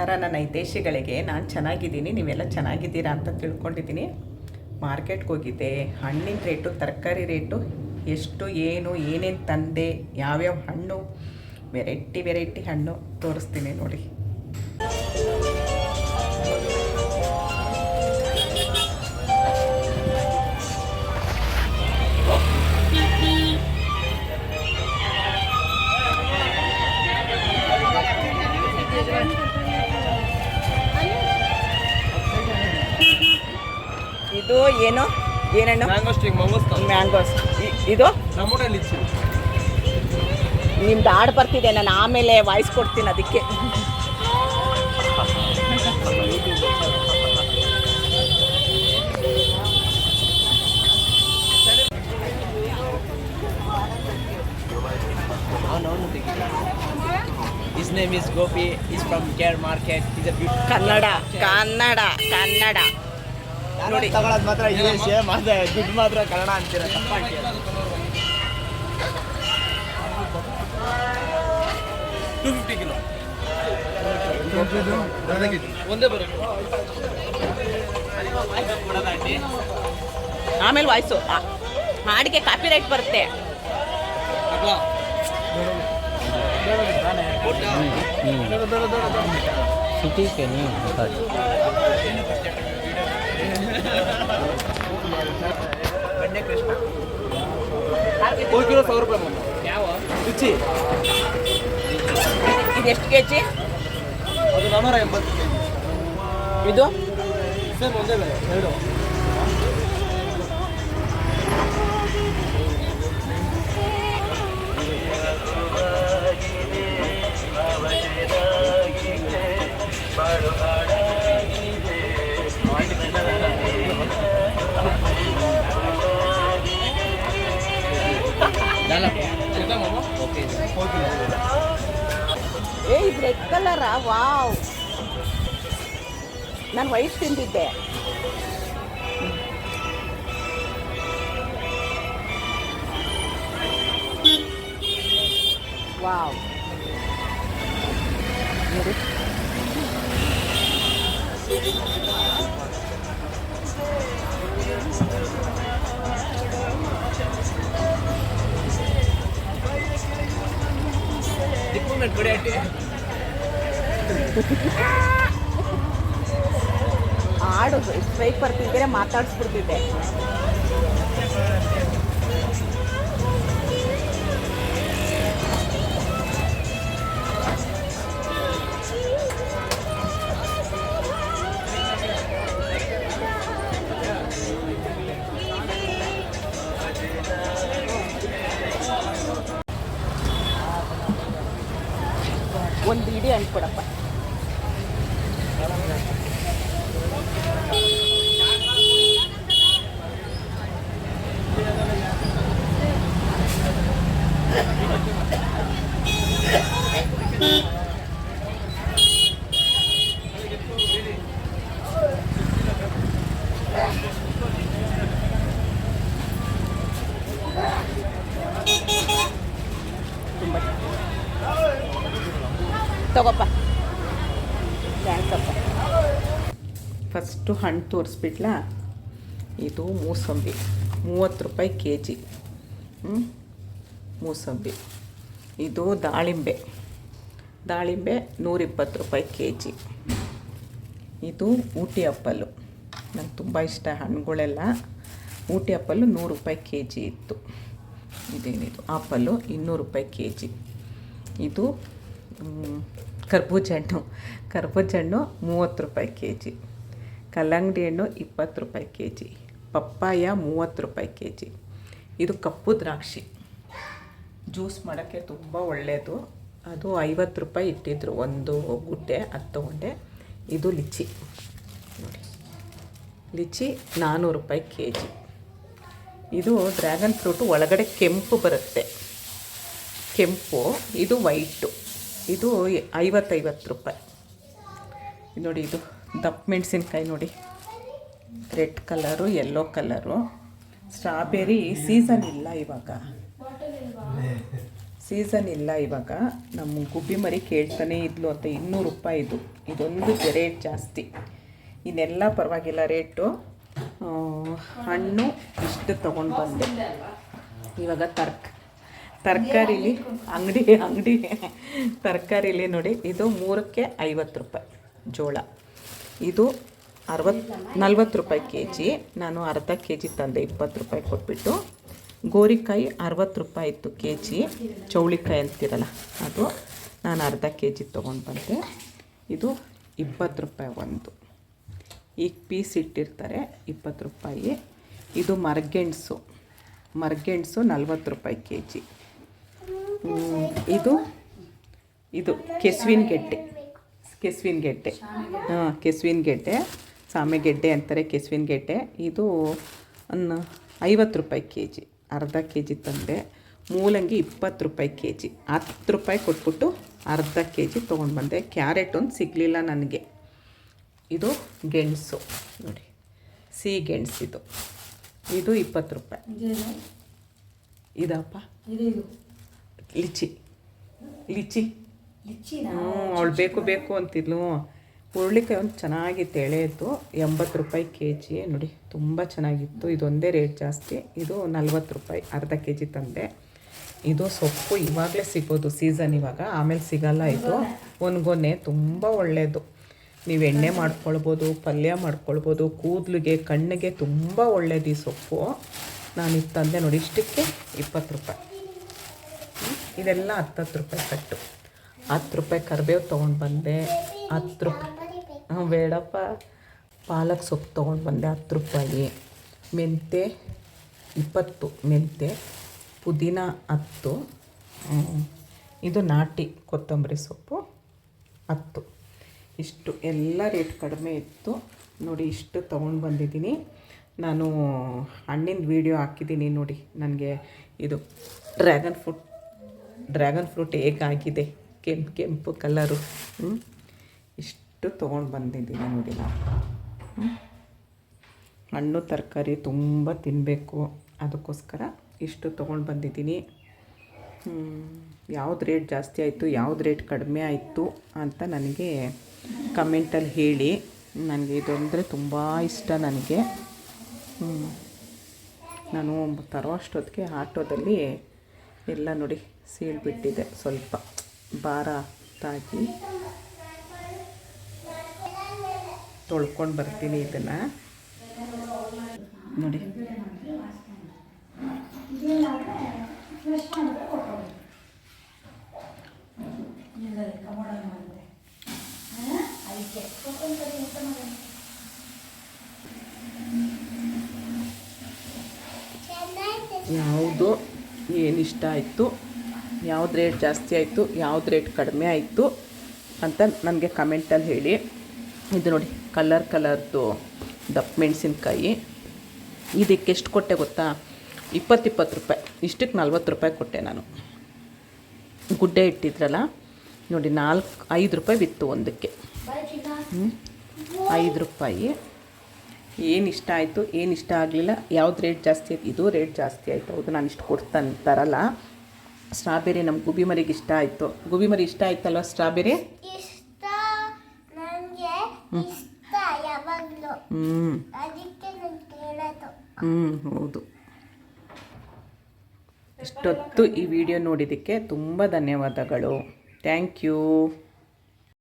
ನಮಸ್ಕಾರ ನನ್ನ ಹಿತೈಷಿಗಳಿಗೆ ನಾನು ಚೆನ್ನಾಗಿದ್ದೀನಿ, ನೀವೆಲ್ಲ ಚೆನ್ನಾಗಿದ್ದೀರಾ ಅಂತ ತಿಳ್ಕೊಂಡಿದ್ದೀನಿ. ಮಾರ್ಕೆಟ್ಗೆ ಹೋಗಿದ್ದೆ ಹಣ್ಣಿನ ರೇಟು, ತರಕಾರಿ ರೇಟು, ಎಷ್ಟು, ಏನು, ಏನೇನು ತಂದೆ, ಯಾವ್ಯಾವ ಹಣ್ಣು ವೆರೈಟಿ ವೆರೈಟಿ ಹಣ್ಣು ತೋರಿಸ್ತೀನಿ ನೋಡಿ. ಇದು ಏನು ಏನಣ್ಣ ಮ್ಯಾಂಗೋ ಸ್ಟಿಂಗ್ ಮಂಗೋಸ್ತಾನ್ ಮ್ಯಾಂಗೋಸ್ ಇದು ಟೊಮೊಟೊ ಲಿಚ್ಚಿ ನಿಮ್ದು ಆಡ್ ಬರ್ತಿದೆ ನಾನು ಆಮೇಲೆ ವಾಯ್ಸ್ ಕೊಡ್ತೀನಿ ಅದಕ್ಕೆ ಅವನವನು His name is Gopi. He's from Care Market. He's a beautiful. Kannada Kannada Kannada ನೋಡಿ. ತಗೊಳ್ಳೋದು ಮಾತ್ರ ಇಂಗ್ಲೀಷ್ ಮತ್ತೆ ದುಡ್ಡು ಮಾತ್ರ ಕನ್ನಡ ಅಂತೀರ ತಪ್ಪಾಗಿ. Two fifty kilo. ಒಂದೇ ಬರುತ್ತೆ. ಆಮೇಲೆ ವಾಯ್ಸು ಮಾಡಿಕೆ ಕಾಪಿ ರೈಟ್ ಬರುತ್ತೆ सिटी ಒಂದು ಕಿಲೋ ಸಾವಿರ ರೂಪಾಯಿ. ಯಾವ? ರುಚಿ ಇದು ಎಷ್ಟು ಕೆ ಜಿ ಅದು ನಾನ್ನೂರ ಎಂಬತ್ತು ಇದು? ಸರ್ ಒಂದೇ ಬೇರೆ ಎರಡು. ಕಲರಾ? ವಾವ್. ನಾನು ವೈಟ್ ತಿಂದಿದ್ದೆ. ವಾವ್. ಮೇಲೆ ಕೊಡಿ ಹಾಡು ಸ್ಟ್ರೈಕ್ ಬರ್ತಿದ್ದರೆ ಮಾತಾಡಿಸ್ಬಿಡ್ತಿದ್ದೆ. ಒಂದು ಇಡೀ ಅಂಟ್ಕೊಡಪ್ಪ ತಗೋಪ್ಪ. ಫಸ್ಟು ಹಣ್ಣು ತೋರಿಸ್ಬಿಡ್ಲಾ ಇದು ಮೂಸಂಬಿ. ಮೂವತ್ತು ರೂಪಾಯಿ ಕೆ ಜಿ ಮೂಸಂಬಿ. ಇದು ದಾಳಿಂಬೆ. ದಾಳಿಂಬೆ ನೂರಿಪ್ಪತ್ತು ರೂಪಾಯಿ ಕೆ ಜಿ ಇದು ಊಟಿ ಅಪ್ಪಲು ನಂಗೆ ತುಂಬ ಇಷ್ಟ ಹಣ್ಣುಗಳೆಲ್ಲ. ಊಟಿ ಅಪ್ಪಲು ನೂರು ರೂಪಾಯಿ ಕೆ ಜಿ ಇತ್ತು. ಇದೇನಿದು? ಆಪಲ್ಲು ಇನ್ನೂರು ರೂಪಾಯಿ ಕೆ ಜಿ ಇದು ಕರ್ಬೂಜ ಹಣ್ಣು. ಕರ್ಬೂಜ ಹಣ್ಣು ಮೂವತ್ತು ರೂಪಾಯಿ ಕೆ ಜಿ ಕಲ್ಲಂಗಡಿ ಹಣ್ಣು ಇಪ್ಪತ್ತು ರೂಪಾಯಿ ಕೆ ಜಿ ಪಪ್ಪಾಯ ಮೂವತ್ತು ರೂಪಾಯಿ ಕೆ ಜಿ ಇದು ಕಪ್ಪು ದ್ರಾಕ್ಷಿ. ಜ್ಯೂಸ್ ಮಾಡೋಕ್ಕೆ ತುಂಬ ಒಳ್ಳೆಯದು ಅದು ಐವತ್ತು ರೂಪಾಯಿ ಇಟ್ಟಿದ್ರು. ಒಂದು ಗುಡ್ಡೆ ಅದು ತೊಗೊಂಡೆ ಇದು ಲಿಚ್ಚಿ ನೋಡಿ. ಲಿಚ್ಚಿ ನಾನ್ನೂರು ರೂಪಾಯಿ ಕೆ ಜಿ ಇದು ಡ್ರ್ಯಾಗನ್ ಫ್ರೂಟು ಒಳಗಡೆ ಕೆಂಪು ಬರುತ್ತೆ. ಕೆಂಪು, ಇದು ವೈಟು. ಇದು ಐವತ್ತೈವತ್ತು ರೂಪಾಯಿ. ನೋಡಿ, ಇದು ದಪ್ಪ ಮೆಣಸಿನ್ಕಾಯಿ ನೋಡಿ. Red colour, yellow colour. Strawberry season ಇಲ್ಲ ಇವಾಗ. ಸೀಸನ್ ಇಲ್ಲ ಇವಾಗ. ನಮ್ಮ ಗುಬ್ಬಿ ಮರಿ ಕೇಳ್ತಾನೆ ಇದ್ಲು ಅಂತ ಇನ್ನೂರು ರೂಪಾಯಿ ಇದು. ಇದೊಂದು ರೇಟ್ ಜಾಸ್ತಿ. ಇನ್ನೆಲ್ಲ ಪರವಾಗಿಲ್ಲ ರೇಟು. ಹಣ್ಣು ಇಷ್ಟು ತೊಗೊಂಡು ಬಂದೆ. ಇವಾಗ ತರ್ಕ, ತರಕಾರಿಲಿ ಅಂಗಡಿ ಅಂಗಡಿ, ತರಕಾರಿಲಿ ನೋಡಿ. ಇದು ಮೂರಕ್ಕೆ ಐವತ್ತು ರೂಪಾಯಿ ಜೋಳ. ಇದು ಅರವತ್ತು ನಲ್ವತ್ತು ರೂಪಾಯಿ ಕೆ ಜಿ ನಾನು ಅರ್ಧ ಕೆ ಜಿ ತಂದೆ, ಇಪ್ಪತ್ತು ರೂಪಾಯಿ ಕೊಟ್ಬಿಟ್ಟು. ಗೋರಿಕಾಯಿ ಅರವತ್ತು ರೂಪಾಯಿ ಇತ್ತು ಕೆ ಜಿ ಚೌಳಿಕಾಯಿ ಅಂತಿರಲ್ಲ, ಅದು ನಾನು ಅರ್ಧ ಕೆ ಜಿ ತೊಗೊಂಡು ಬಂದೆ. ಇದು ಇಪ್ಪತ್ತು ರೂಪಾಯಿ ಒಂದು. ಈಗ ಪೀಸ್ ಇಟ್ಟಿರ್ತಾರೆ ಇಪ್ಪತ್ತು ರೂಪಾಯಿ. ಇದು ಮರಗೆಣಸು ಮರಗೆಣಸು ನಲ್ವತ್ತು ರೂಪಾಯಿ ಕೆ ಜಿ ಇದು ಇದು ಕೆಸುವಿನ ಗೆಡ್ಡೆ. ಕೆಸುವಿನ ಗೆಡ್ಡೆ. ಹಾಂ, ಕೆಸುವಿನ ಗೆಡ್ಡೆ. ಸಾಮೆಗೆಡ್ಡೆ ಅಂತಾರೆ, ಕೆಸುವಿನ ಗೆಡ್ಡೆ. ಇದು ಐವತ್ತು ರೂಪಾಯಿ ಕೆ ಜಿ ಅರ್ಧ ಕೆ ಜಿ ತಂದೆ ಮೂಲಂಗಿ ಇಪ್ಪತ್ತು ರೂಪಾಯಿ ಕೆ ಜಿ. ಹತ್ತು ರೂಪಾಯಿ ಕೊಟ್ಬಿಟ್ಟು ಅರ್ಧ ಕೆ ಜಿ ತೊಗೊಂಡು ಬಂದೆ. ಕ್ಯಾರೆಟ್ ಒಂದು ಸಿಗಲಿಲ್ಲ ನನಗೆ. ಇದು ಗೆಣಸು. ನೋಡಿ ಸಿಹಿ ಗೆಣಸು ಇದು. ಇದು ಇಪ್ಪತ್ತು ರೂಪಾಯಿ. ಇದಪ್ಪ? ಲಿಚಿ. ಲಿಚಿ. ಹ್ಞೂ ಅವಳು ಬೇಕು ಬೇಕು ಅಂತಿದ್ಲು. ಹುರುಳಿಕಾಯಿ ಒಂದು ಚೆನ್ನಾಗಿತ್ತು, ಎಳೆಯದ್ದು. ಎಂಬತ್ತು ರೂಪಾಯಿ ಕೆ ಜಿ ನೋಡಿ, ತುಂಬ ಚೆನ್ನಾಗಿತ್ತು. ಇದೊಂದೇ ರೇಟ್ ಜಾಸ್ತಿ. ಇದು ನಲ್ವತ್ತು ರೂಪಾಯಿ, ಅರ್ಧ ಕೆ ಜಿ ತಂದೆ. ಇದು ಸೊಪ್ಪು ಇವಾಗಲೇ ಸಿಗೋದು, ಸೀಸನ್ ಇವಾಗ. ಆಮೇಲೆ ಸಿಗಲ್ಲ ಇದು. ಒನ್ಗೊನೆ ತುಂಬ ಒಳ್ಳೆಯದು ನೀವು ಎಣ್ಣೆ ಮಾಡ್ಕೊಳ್ಬೋದು, ಪಲ್ಯ ಮಾಡ್ಕೊಳ್ಬೋದು, ಕೂದಲಿಗೆ, ಕಣ್ಣಿಗೆ ತುಂಬ ಒಳ್ಳೆಯದು ಈ ಸೊಪ್ಪು. ನಾನು ಇದು ತಂದೆ ನೋಡಿ, ಇಷ್ಟಕ್ಕೆ ಇಪ್ಪತ್ತು ರೂಪಾಯಿ? ಇದೆಲ್ಲ ಹತ್ತತ್ತು ರೂಪಾಯಿ ಕಟ್ಟು. ಹತ್ತು ರೂಪಾಯಿ ಕರಿಬೇವು ತೊಗೊಂಡು ಬಂದೆ. ಹತ್ತು ರೂಪಾಯಿ. ಬೇಡಪ್ಪ. ಪಾಲಕ್ ಸೊಪ್ಪು ತೊಗೊಂಡು ಬಂದೆ ಹತ್ತು ರೂಪಾಯಿ. ಮೆಂತೆ ಇಪ್ಪತ್ತು ಮೆಂತೆ ಪುದೀನ ಹತ್ತು. ಇದು ನಾಟಿ ಕೊತ್ತಂಬರಿ ಸೊಪ್ಪು ಹತ್ತು. ಇಷ್ಟು ಎಲ್ಲ ರೇಟ್ ಕಡಿಮೆ ಇತ್ತು. ನೋಡಿ, ಇಷ್ಟು ತೊಗೊಂಡು ಬಂದಿದ್ದೀನಿ. ನಾನು ಹಣ್ಣಿನ ವೀಡಿಯೋ ಹಾಕಿದ್ದೀನಿ ನೋಡಿ. ನನಗೆ ಇದು ಡ್ರ್ಯಾಗನ್ ಫ್ರೂಟ್ ಡ್ರ್ಯಾಗನ್ ಫ್ರೂಟ್ ಹೇಗಾಗಿದೆ? ಕೆಂಪು ಕೆಂಪು ಕಲರು ಇಷ್ಟು ತೊಗೊಂಡು ಬಂದಿದ್ದೀನಿ ನೋಡಿ ನಾನು. ಹಣ್ಣು, ತರಕಾರಿ ತುಂಬ ತಿನ್ನಬೇಕು ಅದಕ್ಕೋಸ್ಕರ ಇಷ್ಟು ತೊಗೊಂಡು ಬಂದಿದ್ದೀನಿ. ಯಾವ್ದು ರೇಟ್ ಜಾಸ್ತಿ ಆಯಿತು, ಯಾವ್ದು ರೇಟ್ ಕಡಿಮೆ ಆಯಿತು ಅಂತ ನನಗೆ ಕಮೆಂಟಲ್ಲಿ ಹೇಳಿ. ನನಗೆ ಇದು ಅಂದರೆ ತುಂಬ ಇಷ್ಟ ನನಗೆ. ನಾನು ತರೋ ಅಷ್ಟೊತ್ತಿಗೆ ಆಟೋದಲ್ಲಿ ಎಲ್ಲ ನೋಡಿ ಸೀಳ್ಬಿಟ್ಟಿದೆ ಸ್ವಲ್ಪ ಭಾರ ತಾಗಿ. ತೊಳ್ಕೊಂಡು ಬರ್ತೀನಿ ಇದನ್ನು. ನೋಡಿ. ಯಾವುದು ಏನಿಷ್ಟ ಆಯಿತು? ಯಾವ್ದು ರೇಟ್ ಜಾಸ್ತಿ ಆಯಿತು? ಯಾವ್ದು ರೇಟ್ ಕಡಿಮೆ ಆಯಿತು? ಅಂತ ನನಗೆ ಕಮೆಂಟಲ್ಲಿ ಹೇಳಿ. ಇದು ನೋಡಿ ಕಲರ್ ಕಲರ್ದು ದಪ್ಪ ಮೆಣಸಿನ್ಕಾಯಿ. ಇದಕ್ಕೆ ಎಷ್ಟು ಕೊಟ್ಟೆ ಗೊತ್ತಾ? ಇಪ್ಪತ್ತಿಪ್ಪತ್ತು ರೂಪಾಯಿ. ಇಷ್ಟಕ್ಕೆ ನಲ್ವತ್ತು ರೂಪಾಯಿ ಕೊಟ್ಟೆ ನಾನು. ಗುಡ್ಡೆ ಇಟ್ಟಿದ್ರಲ್ಲ, ನೋಡಿ ನಾಲ್ಕು, ಐದು ರೂಪಾಯಿ ಬಿತ್ತು ಒಂದಕ್ಕೆ. ಐದು ರೂಪಾಯಿ. ಏನು ಇಷ್ಟ ಆಯಿತು, ಏನು ಇಷ್ಟ ಆಗಲಿಲ್ಲ, ಯಾವ್ದು ರೇಟ್ ಜಾಸ್ತಿ ಆಯ್ತು, ಇದು ರೇಟ್ ಜಾಸ್ತಿ ಆಯಿತು. ಹೌದು, ನಾನು ಇಷ್ಟು ಕೊಡ್ತಾನೆ ತರಲ್ಲ ಸ್ಟ್ರಾಬೆರಿ ನಮ್ಮ ಗುಬಿ ಮರಿಗೆ ಇಷ್ಟ ಆಯಿತು. ಗುಬಿ ಮರಿ ಇಷ್ಟ ಆಯ್ತಲ್ವ ಸ್ಟ್ರಾಬೆರಿ ಇಷ್ಟ ಯಾವಾಗಲೂ. ಹ್ಞೂ ಅದಕ್ಕೆ ನಾನು ಕೇಳೋದು. ಹ್ಞೂ ಹೌದು. ಇಷ್ಟೊತ್ತು ಈ ವಿಡಿಯೋ ನೋಡಿದ್ದಕ್ಕೆ ತುಂಬ ಧನ್ಯವಾದಗಳು. Thank you